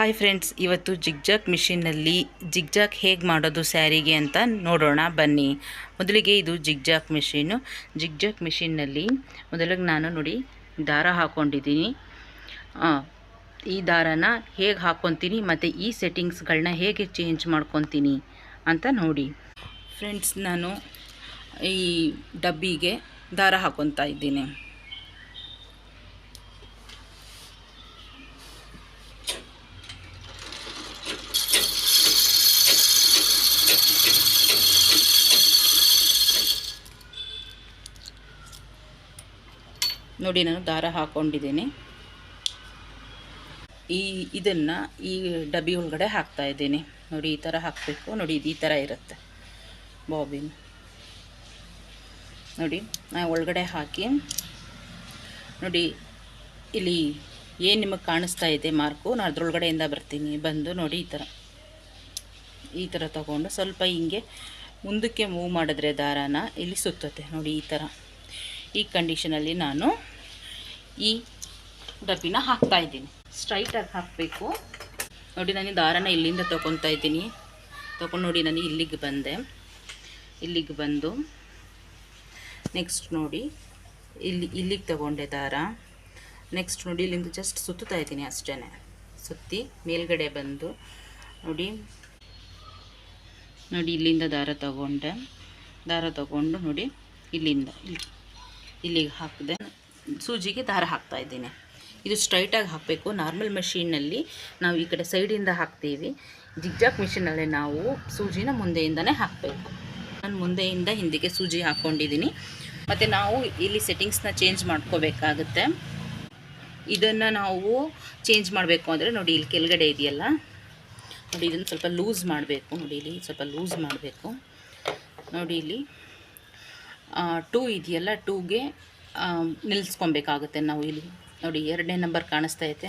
Hi friends ಇವತ್ತು zigzag ಮಿಷಿನ್ನಲ್ಲಿ zigzag ಹೇಗೆ ಮಾಡೋದು ಸ್ಯಾರಿಗೆ ಅಂತ ನೋಡೋಣ, ಬನ್ನಿ. ಮೊದಲಿಗೆ ಇದು ಜಿಗ್ಜಾಕ್ ಮಿಷಿನ್ನು ಜಿಗ್ಜಾಕ್ ಮಿಷಿನ್ನಲ್ಲಿ ಮೊದಲಿಗೆ ನಾನು ನೋಡಿ ದಾರ ಹಾಕ್ಕೊಂಡಿದ್ದೀನಿ ಈ ದಾರನ ಹೇಗೆ ಹಾಕ್ಕೊತೀನಿ ಮತ್ತು ಈ ಸೆಟ್ಟಿಂಗ್ಸ್ಗಳನ್ನ ಹೇಗೆ ಚೇಂಜ್ ಮಾಡ್ಕೊತೀನಿ ಅಂತ ನೋಡಿ. ಫ್ರೆಂಡ್ಸ್ ನಾನು ಈ ಡಬ್ಬಿಗೆ ದಾರ ಹಾಕ್ಕೊತಾ ಇದ್ದೀನಿ. ನೋಡಿ ನಾನು ದಾರ ಹಾಕ್ಕೊಂಡಿದ್ದೀನಿ ಈ ಇದನ್ನು ಈ ಡಬ್ಬಿ ಒಳಗಡೆ ಹಾಕ್ತಾ ಇದ್ದೀನಿ. ನೋಡಿ ಈ ಥರ ಹಾಕಬೇಕು. ನೋಡಿ ಇದು ಈ ಥರ ಇರುತ್ತೆ. ಬಾಬಿನ್. ನೋಡಿ, ನಾ ಒಳಗಡೆ ಹಾಕಿ, ನೋಡಿ ಇಲ್ಲಿ ಏನು ನಿಮಗೆ ಕಾಣಿಸ್ತಾ ಇದೆ ಮಾರ್ಕು? ನಾನು ಅದ್ರೊಳಗಡೆಯಿಂದ ಬರ್ತೀನಿ. ಬಂದು ನೋಡಿ ಈ ಥರ ಈ ಥರ ತಗೊಂಡು ಸ್ವಲ್ಪ ಹಿಂಗೆ ಮುಂದಕ್ಕೆ ಮೂವ್ ಮಾಡಿದ್ರೆ ದಾರಾನ ಇಲ್ಲಿ ಸುತ್ತುತ್ತೆ. ನೋಡಿ ಈ ಥರ ಈ ಕಂಡೀಷನಲ್ಲಿ ನಾನು ಈ ಡಬ್ಬಿನ ಹಾಕ್ತಾ ಇದ್ದೀನಿ. ಸ್ಟ್ರೈಟಾಗಿ ಹಾಕಬೇಕು. ನೋಡಿ, ನಾನು ದಾರನ ಇಲ್ಲಿಂದ ತೊಗೊತಾ ಇದ್ದೀನಿ. ತೊಗೊಂಡು ನೋಡಿ, ನಾನು ಇಲ್ಲಿಗೆ ಬಂದೆ. ಇಲ್ಲಿಗೆ ಬಂದು ನೆಕ್ಸ್ಟ್ ನೋಡಿ, ಇಲ್ಲಿ, ಇಲ್ಲಿಗೆ ತಗೊಂಡೆ ದಾರ. ನೆಕ್ಸ್ಟ್ ನೋಡಿ, ಇಲ್ಲಿಂದ ಜಸ್ಟ್ ಸುತ್ತಾ ಇದ್ದೀನಿ ಅಷ್ಟೇ ಸುತ್ತಿ ಮೇಲ್ಗಡೆ ಬಂದು ನೋಡಿ ನೋಡಿ, ಇಲ್ಲಿಂದ ದಾರ ತಗೊಂಡೆ. ದಾರ ತಗೊಂಡು ನೋಡಿ, ಇಲ್ಲಿಂದ, ಇಲ್ಲಿ, ಇಲ್ಲಿಗೆ ಹಾಕಿದೆ. ಸೂಜಿಗೆ ದಾರ ಹಾಕ್ತಾ ಇದ್ದೀನಿ. ಇದು ಸ್ಟ್ರೈಟಾಗಿ ಹಾಕಬೇಕು. ನಾರ್ಮಲ್ ಮೆಷಿನ್ನಲ್ಲಿ ನಾವು ಈ ಕಡೆ ಸೈಡಿಂದ ಹಾಕ್ತೀವಿ. ಜಿಗ್ಜಾಕ್ ಮೆಷಿನಲ್ಲಿ ನಾವು ಸೂಜಿನ ಮುಂದೆಯಿಂದನೇ ಹಾಕಬೇಕು. ನಾನು ಮುಂದೆಯಿಂದ ಹಿಂದಿಗೆ ಸೂಜಿ ಹಾಕ್ಕೊಂಡಿದ್ದೀನಿ ಮತ್ತು ನಾವು ಇಲ್ಲಿ ಸೆಟ್ಟಿಂಗ್ಸ್ನ ಚೇಂಜ್ ಮಾಡ್ಕೋಬೇಕಾಗುತ್ತೆ. ಇದನ್ನು ನಾವು ಚೇಂಜ್ ಮಾಡಬೇಕು ಅಂದರೆ ನೋಡಿ ಇಲ್ಲಿ ಕೆಳಗಡೆ ಇದೆಯಲ್ಲ? ನೋಡಿ ಇದನ್ನು ಸ್ವಲ್ಪ ಲೂಸ್ ಮಾಡಬೇಕು. ನೋಡಿ ಇಲ್ಲಿ ಸ್ವಲ್ಪ ಲೂಸ್ ಮಾಡಬೇಕು. ನೋಡಿ ಇಲ್ಲಿ ಟೂ ಇದೆಯಲ್ಲ ಟೂಗೆ ನಿಲ್ಲಿಸ್ಕೊಬೇಕಾಗುತ್ತೆ ನಾವು ಇಲ್ಲಿ. ನೋಡಿ, ಎರಡನೇ ನಂಬರ್ ಕಾಣಿಸ್ತಾ ಐತೆ.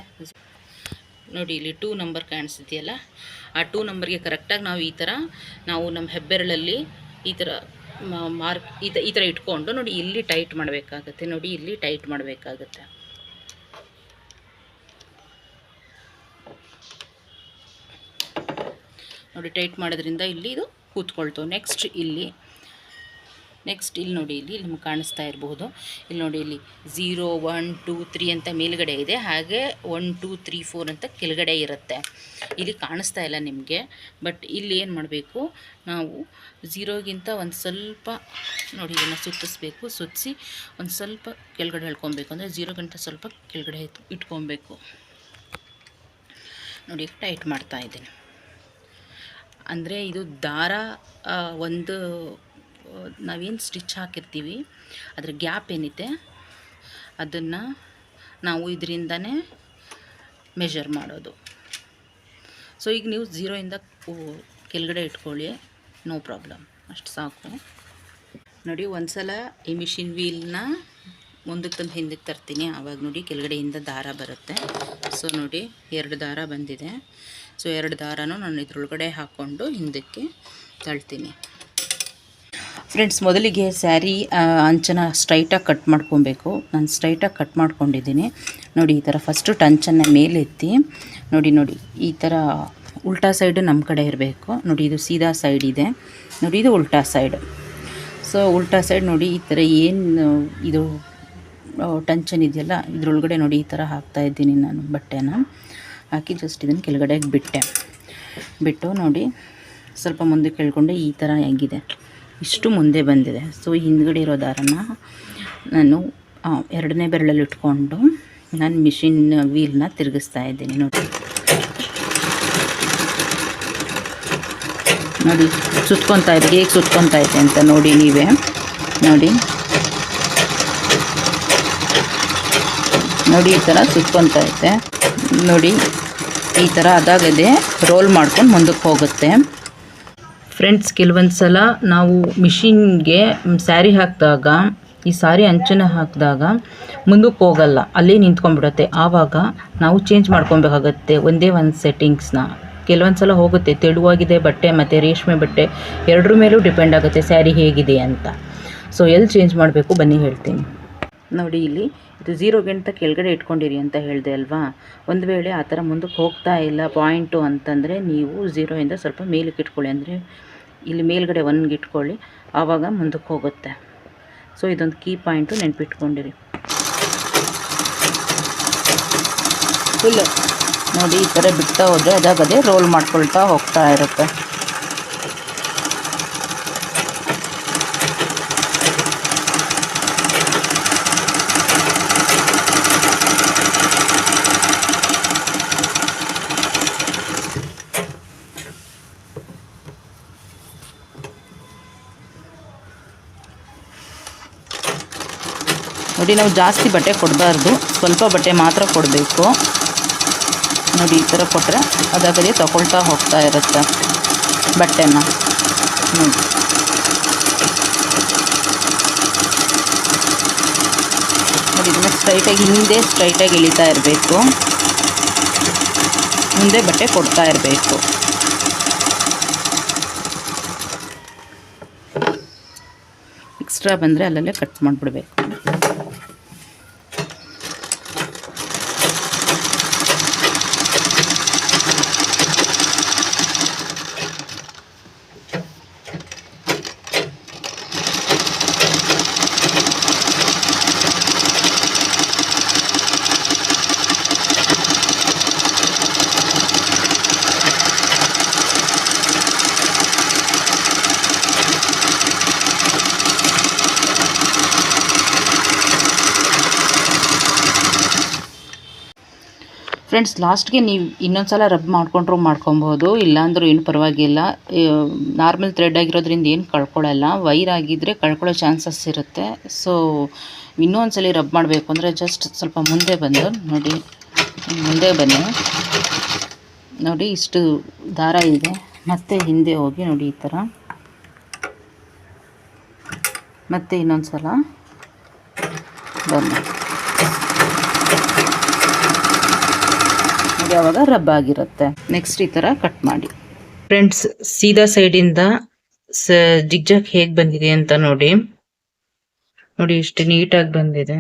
ನೋಡಿ, ಇಲ್ಲಿ ಟೂ ನಂಬರ್ ಕಾಣಿಸ್ತಿದೆಯಲ್ಲ? ಆ ಟೂ ನಂಬರ್ಗೆ ಕರೆಕ್ಟಾಗಿ ನಾವು ಈ ಥರ ನಾವು ನಮ್ಮ ಹೆಬ್ಬೆರಳಲ್ಲಿ ಈ ಥರ ಮಾರ್ಕ್, ಈ ಈ ಥರ ಇಟ್ಕೊಂಡು ನೋಡಿ, ಇಲ್ಲಿ ಟೈಟ್ ಮಾಡಬೇಕಾಗತ್ತೆ. ನೋಡಿ, ಇಲ್ಲಿ ಟೈಟ್ ಮಾಡಬೇಕಾಗತ್ತೆ. ನೋಡಿ ಟೈಟ್ ಮಾಡೋದ್ರಿಂದ ಇಲ್ಲಿ ಇದು ಕೂತ್ಕೊಳ್ತು. ನೆಕ್ಸ್ಟ್ ಇಲ್ಲಿ ನೆಕ್ಸ್ಟ್ ಇಲ್ಲಿ ನೋಡಿ, ಇಲ್ಲಿ ನಿಮ್ಗೆ ಕಾಣಿಸ್ತಾ ಇರಬಹುದು. ಇಲ್ಲಿ ನೋಡಿ, ಇಲ್ಲಿ ಝೀರೋ ಒನ್ ಟೂ ತ್ರೀ ಅಂತ ಮೇಲ್ಗಡೆ ಇದೆ. ಹಾಗೆ ಒನ್ ಟೂ ತ್ರೀ ಫೋರ್ ಅಂತ ಕೆಳಗಡೆ ಇರುತ್ತೆ. ಇಲ್ಲಿ ಕಾಣಿಸ್ತಾ ಇಲ್ಲ ನಿಮಗೆ. ಬಟ್ ಇಲ್ಲಿ ಏನು ಮಾಡಬೇಕು? ನಾವು ಝೀರೋಗಿಂತ ಒಂದು ಸ್ವಲ್ಪ, ನೋಡಿ, ಇದನ್ನು ಸುತ್ತಿಸ್ಬೇಕು. ಸುತ್ತಿಸಿ ಒಂದು ಸ್ವಲ್ಪ ಕೆಳಗಡೆ ಹೇಳ್ಕೊಬೇಕು ಅಂದರೆ ಝೀರೋಗಿಂತ ಸ್ವಲ್ಪ ಕೆಳಗಡೆ ಇಟ್- ಇಟ್ಕೊಬೇಕು. ನೋಡಿ ಟೈಟ್ ಮಾಡ್ತಾ ಇದ್ದೀನಿ. ಅಂದರೆ ಇದು ದಾರ ಒಂದು ನಾವೇನು ಸ್ಟಿಚ್ ಹಾಕಿರ್ತೀವಿ, ಅದ್ರ ಗ್ಯಾಪ್ ಏನಿದೆ, ಅದನ್ನು ನಾವು ಇದರಿಂದನೇ ಮೆಷರ್ ಮಾಡೋದು. ಸೊ ಈಗ ನೀವು ಝೀರೋಯಿಂದ ಕೆಳಗಡೆ ಇಟ್ಕೊಳ್ಳಿ ನೋ ಪ್ರಾಬ್ಲಮ್ ಅಷ್ಟು ಸಾಕು. ನೋಡಿ ಒಂದು ಸಲ ಈ ಮಿಷಿನ್ ವೀಲ್ನ ಮುಂದಕ್ಕೆ ತಂದು ಹಿಂದಕ್ಕೆ ತರ್ತೀನಿ. ಆವಾಗ ನೋಡಿ, ಕೆಳಗಡೆಯಿಂದ ದಾರ ಬರುತ್ತೆ. ಸೊ ನೋಡಿ, ಎರಡು ದಾರ ಬಂದಿದೆ. ಸೊ ಎರಡು ದಾರನೂ ನಾನು ಇದ್ರೊಳಗಡೆ ಹಾಕ್ಕೊಂಡು ಹಿಂದಕ್ಕೆ ತಳ್ತೀನಿ. ಫ್ರೆಂಡ್ಸ್ ಮೊದಲಿಗೆ ಸ್ಯಾರಿ ಅಂಚನ ಸ್ಟ್ರೈಟಾಗಿ ಕಟ್ ಮಾಡ್ಕೊಬೇಕು. ನಾನು ಸ್ಟ್ರೈಟಾಗಿ ಕಟ್ ಮಾಡ್ಕೊಂಡಿದ್ದೀನಿ. ನೋಡಿ, ಈ ಥರ ಫಸ್ಟು ಟಂಚನ್ನು ಮೇಲೆತ್ತಿ ನೋಡಿ ನೋಡಿ, ಈ ಥರ ಉಲ್ಟಾ ಸೈಡು ನಮ್ಮ ಕಡೆ ಇರಬೇಕು. ನೋಡಿ, ಇದು ಸೀದಾ ಸೈಡ್ ಇದೆ. ನೋಡಿ, ಇದು ಉಲ್ಟಾ ಸೈಡ್ ಸೊ ಉಲ್ಟಾ ಸೈಡ್ ನೋಡಿ, ಈ ಥರ ಏನು, ಇದು ಟಂಚನ್ ಇದೆಯಲ್ಲ, ಇದ್ರೊಳಗಡೆ ನೋಡಿ, ಈ ಥರ ಹಾಕ್ತಾ ಇದ್ದೀನಿ ನಾನು ಬಟ್ಟೆನ. ಹಾಕಿ ಜಸ್ಟ್ ಇದನ್ನು ಕೆಳಗಡೆ ಬಿಟ್ಟೆ. ಬಿಟ್ಟು ನೋಡಿ, ಸ್ವಲ್ಪ ಮುಂದೆ ಕೇಳಿಕೊಂಡೆ ಈ ಥರ ಹೆಂಗಿದೆ. ಇಷ್ಟು ಮುಂದೆ ಬಂದಿದೆ. ಸೊ ಹಿಂದ್ಗಡೆ ಇರೋ ದಾರನ ನಾನು ಎರಡನೇ ಬೆರಳಲ್ಲಿ ಇಟ್ಕೊಂಡು ನಾನು ಮಿಷಿನ್ ವೀಲ್ನ ತಿರುಗಿಸ್ತಾ ಇದ್ದೀನಿ. ನೋಡಿ. ನೋಡಿ, ಸುತ್ಕೊತಾ ಇದೆ ಹೇಗೆ ಸುತ್ಕೊತಾ ಇದೆ ಅಂತ ನೋಡಿ ನೀವೇ. ನೋಡಿ. ನೋಡಿ, ಈ ಥರ ಸುತ್ಕೊತಾ ಇದೆ ನೋಡಿ, ಈ ಥರ ಅದಾಗದೆ ರೋಲ್ ಮಾಡ್ಕೊಂಡು ಮುಂದಕ್ಕೆ ಹೋಗುತ್ತೆ. ಫ್ರೆಂಡ್ಸ್ ಕೆಲವೊಂದು ಸಲ ನಾವು ಮಿಷಿನ್ಗೆ ಸ್ಯಾರಿ ಹಾಕಿದಾಗ, ಈ ಸಾರಿ ಅಂಚನ ಹಾಕಿದಾಗ ಮುಂದಕ್ಕೆ ಹೋಗಲ್ಲ, ಅಲ್ಲೇ ನಿಂತ್ಕೊಂಡ್ಬಿಡುತ್ತೆ. ಆವಾಗ ನಾವು ಚೇಂಜ್ ಮಾಡ್ಕೊಬೇಕಾಗತ್ತೆ ಒಂದೇ ಒಂದು ಸೆಟ್ಟಿಂಗ್ಸ್ನ ಕೆಲವೊಂದು ಸಲ ಹೋಗುತ್ತೆ, ತೆಳುವಾಗಿದೆ ಬಟ್ಟೆ ಮತ್ತು ರೇಷ್ಮೆ ಬಟ್ಟೆ ಎರಡರ ಮೇಲೂ ಡಿಪೆಂಡ್ ಆಗುತ್ತೆ ಸ್ಯಾರಿ ಹೇಗಿದೆ ಅಂತ. ಸೊ ಎಲ್ಲಿ ಚೇಂಜ್ ಮಾಡಬೇಕು ಬನ್ನಿ ಹೇಳ್ತೀನಿ. ನೋಡಿ ಇಲ್ಲಿ, ಇದು ಝೀರೋಗಿಂತ ಕೆಳಗಡೆ ಇಟ್ಕೊಂಡಿರಿ ಅಂತ ಹೇಳಿದೆ ಅಲ್ವಾ? ಒಂದು ವೇಳೆ ಆ ಥರ ಮುಂದಕ್ಕೆ ಹೋಗ್ತಾ ಇಲ್ಲ ಪಾಯಿಂಟು ಅಂತಂದರೆ ನೀವು ಝೀರೋಯಿಂದ ಸ್ವಲ್ಪ ಮೇಲಕ್ಕೆ ಇಟ್ಕೊಳ್ಳಿ. ಅಂದರೆ ಇಲ್ಲಿ ಮೇಲ್ಗಡೆ ಒನ್ಗೆ ಇಟ್ಕೊಳ್ಳಿ, ಆವಾಗ ಮುಂದಕ್ಕೆ ಹೋಗುತ್ತೆ. ಸೊ ಇದೊಂದು ಕೀ ಪಾಯಿಂಟು ನೆನಪಿಟ್ಕೊಂಡಿರಿ. ಫುಲ್ಲು ನೋಡಿ, ಈ ಥರ ಬಿಡ್ತಾ ಹೋದರೆ ಅದಾಗದೇ ರೋಲ್ ಮಾಡ್ಕೊಳ್ತಾ ಹೋಗ್ತಾ ಇರುತ್ತೆ. ನೋಡಿ, ನಾವು ಜಾಸ್ತಿ ಬಟ್ಟೆ ಕೊಡಬಾರ್ದು. ಸ್ವಲ್ಪ ಬಟ್ಟೆ ಮಾತ್ರ ಕೊಡಬೇಕು. ನೋಡಿ, ಈ ಥರ ಕೊಟ್ಟರೆ ಅದಾಗಲೇ ತಗೊಳ್ತಾ ಹೋಗ್ತಾ ಇರುತ್ತೆ ಬಟ್ಟೆನ. ನೋಡಿ. ನೋಡಿ, ಇದನ್ನ ಸ್ಟ್ರೈಟಾಗಿ ಹಿಂದೆ ಸ್ಟ್ರೈಟಾಗಿ ಇಳಿತಾ ಇರಬೇಕು. ಮುಂದೆ ಬಟ್ಟೆ ಕೊಡ್ತಾ ಇರಬೇಕು. ಎಕ್ಸ್ಟ್ರಾ ಬಂದರೆ ಅಲ್ಲಲ್ಲೇ ಕಟ್ ಮಾಡಿಬಿಡ್ಬೇಕು. ಫ್ರೆಂಡ್ಸ್ ಲಾಸ್ಟ್ಗೆ ನೀವು ಇನ್ನೊಂದು ಸಲ ರಬ್ ಮಾಡಿಕೊಂಡ್ರು ಮಾಡ್ಕೊಬೋದು ಇಲ್ಲಾಂದ್ರೂ ಏನು ಪರವಾಗಿಲ್ಲ. ನಾರ್ಮಲ್ ಥ್ರೆಡ್ ಆಗಿರೋದ್ರಿಂದ ಏನು ಕಳ್ಕೊಳ್ಳಲ್ಲ ವೈರ್ ಆಗಿದ್ದರೆ ಕಳ್ಕೊಳ್ಳೋ ಚಾನ್ಸಸ್ ಇರುತ್ತೆ. ಸೊ ಇನ್ನೊಂದು ಸಲ ರಬ್ ಮಾಡಬೇಕು ಅಂದರೆ ಜಸ್ಟ್ ಸ್ವಲ್ಪ ಮುಂದೆ ಬಂದು ನೋಡಿ. ಮುಂದೆ ಬನ್ನಿ. ನೋಡಿ, ಇಷ್ಟು ದಾರ ಇದೆ. ಮತ್ತೆ ಹಿಂದೆ ಹೋಗಿ ನೋಡಿ ಈ ಥರ. ಮತ್ತೆ ಇನ್ನೊಂದು ಸಲ ಬನ್ನಿ. ಅವಾಗ ರಬ್ ಆಗಿರುತ್ತೆ. ನೆಕ್ಸ್ಟ್ ಈ ಥರ ಕಟ್ ಮಾಡಿ. ಫ್ರೆಂಡ್ಸ್ ಸೀದಾ ಸೈಡಿಂದ ಸ ಜಿಗ್ಜಾಗ್ ಹೇಗೆ ಬಂದಿದೆ ಅಂತ ನೋಡಿ. ನೋಡಿ, ಇಷ್ಟು ನೀಟಾಗಿ ಬಂದಿದೆ.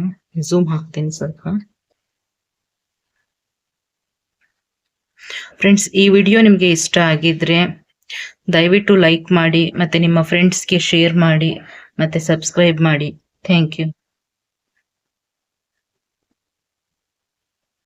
ಝೂಮ್ ಹಾಕ್ತೀನಿ ಸ್ವಲ್ಪ. ಫ್ರೆಂಡ್ಸ್ ಈ ವಿಡಿಯೋ ನಿಮಗೆ ಇಷ್ಟ ಆಗಿದ್ರೆ ದಯವಿಟ್ಟು ಲೈಕ್ ಮಾಡಿ, ಮತ್ತೆ ನಿಮ್ಮ ಫ್ರೆಂಡ್ಸ್ಗೆ ಶೇರ್ ಮಾಡಿ, ಮತ್ತೆ ಸಬ್ಸ್ಕ್ರೈಬ್ ಮಾಡಿ. Thank you